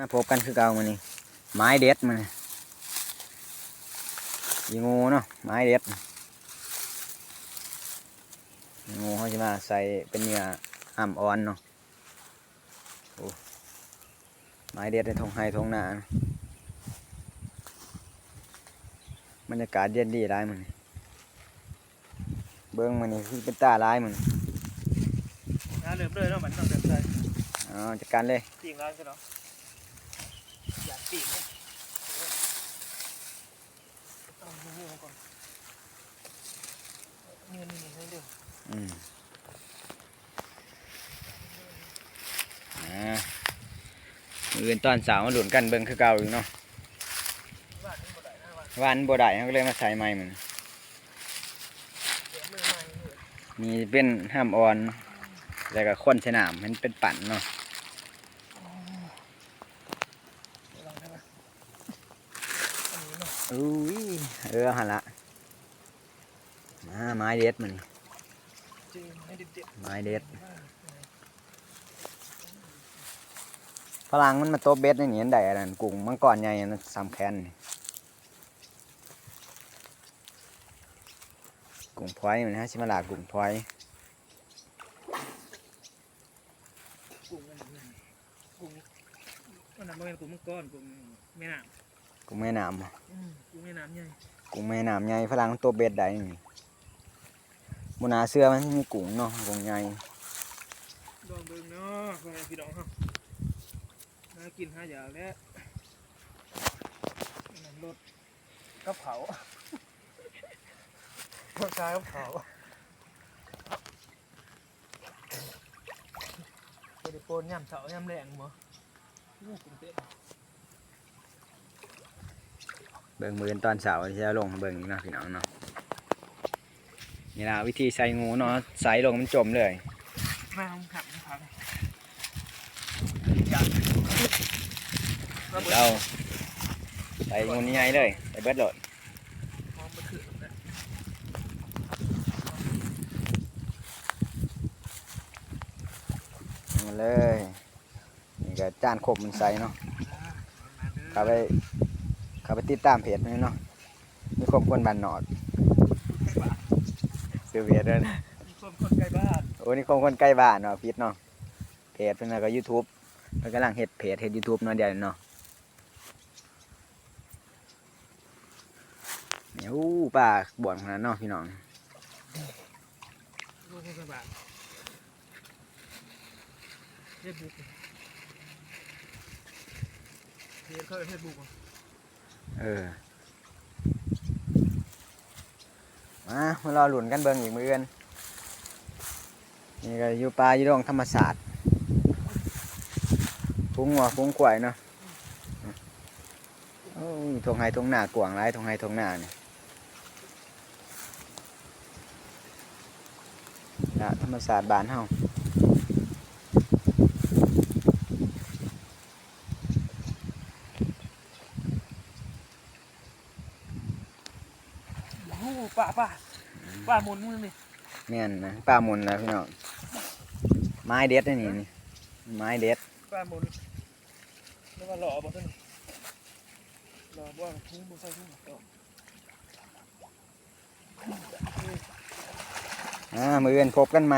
มาพบกันคือเก่ามานี่ไม้เด็ดมายีงูเนาะไม้เด็ดยีงูเขาจะมาใส่เป็นเนื้ออ่ำอ่อนเนาะโอ้ไม้เด็ดในทงไฮทงนาบรรยากาศเย็นดีร้ายมันเบิ้งมันนี่คือเป็นตาร้ายมันงานเริ่มเลยเนาะมันต้องเริ่มเลยอ๋อจัดการเลยปีงร้านใช่เนาะ อยากปีงเนี่ยต้องดูนี่ก่อนนี่นี่นี่เดียวอืมมืออื่นตอนสาวมาหลุนกันเบิ่งคือเก่าอยู่เนาะบ้านบ่ได้นะว่าวันบ่ได้เขาก็เลยมาใส่ใหม่เดี๋ยวมือนมีเป็นห้ามอ่อน แล้วก็ข้นสนามมันเป็นปั่นเนาะ ลองได้ไหมอันนี้เนาะ อุ้ยเออหันละมาไม้เด็ดมันจริงให้เด็ดไม้เด็ดๆฝรั่งมันมาโตบเบ็ดในนี้อันใดอันนั้นกุ้งมังกรใหญ่อันนั้นสำคัญนี่กุ้งพลอยมันฮะชิมาลากุ้งพลอยกุ้งอันนี้กุ้งอันนั้นบ่เป็นกุ้งมังกรกุ้งแม่น้ กุ้งแม่น้ำำอืมกุ้งแม่น้ำใหญ่กุ้งแม่น้ำใหญ่ฝรั่งมันโตบเบ็ดได้นี่บนาเสื้อมันมีกุ้งเนาะกุ้งใหญ่ลองเบิ่งเนาะพ่อแม่พี่น้องเฮาหากินหาอยากแล้วอันนั้นรถกับเขารถชายกับเขาไปได้โปนย่ำเสาย่ำแรงบ่ลูกกุ้งเต้น เบิ่งมือตอนเสาร์จะลงเบิ่งอีกนะพี่น้องเนาะนี่ละวิธีใส่งูเนาะใส่ลงมันจมเลยมาลงขับนะครับเราใส่งูนี่ใหญ่เลยใส่เบิดโหลดมอาเลยนี่ก็จานขบมันใส่เนาะเข้าไป เข้าไปติดตามเพจมันเนาะมีครบคนบันหนอดซื้อเพจด้วยนะมีคนคนใกล้บ้านโอ้นี่ครบคนใกล้บ้านเนาะพิดเนาะเพจเพิ่นแล้วก็ยูทูบเพิ่นกำลังเฮ็ดเพจเฮ็ดยูทูบเนาะเดี๋ยวนี้เนาะเนี่ยอู้ป่าบ่อนขนาดเนาะพี่น้องลูกคนใกล้บ้านเฟซบุ๊กเพจเขาเฟซบุ๊ก เออ มามารอหลุนกันเบิ่งอีกมือกันนี่ก็อยู่ป่าอยู่ดงธรรมศาสตร์ฟุ้งหัวฟุ้งขวยเนาะโอ้ยทงไฮทงหน้ากวางไรทงไฮทงหน้าเนี่ยนะธรรมศาสตร์บ้านเฮา โอ้โหป่าป่าป่าหมุนมึงนี่แม่นนะป่ามุนนะพี่น้องไม้เด็ดนะนี่นี่ไม้เด็ดป่าหมุนแล้วว่าหล่อบ่ขึ้นหล่อบ่ทุ่งบ่ใส่ทุ่งต่ออ่ามือกันพบกันไหม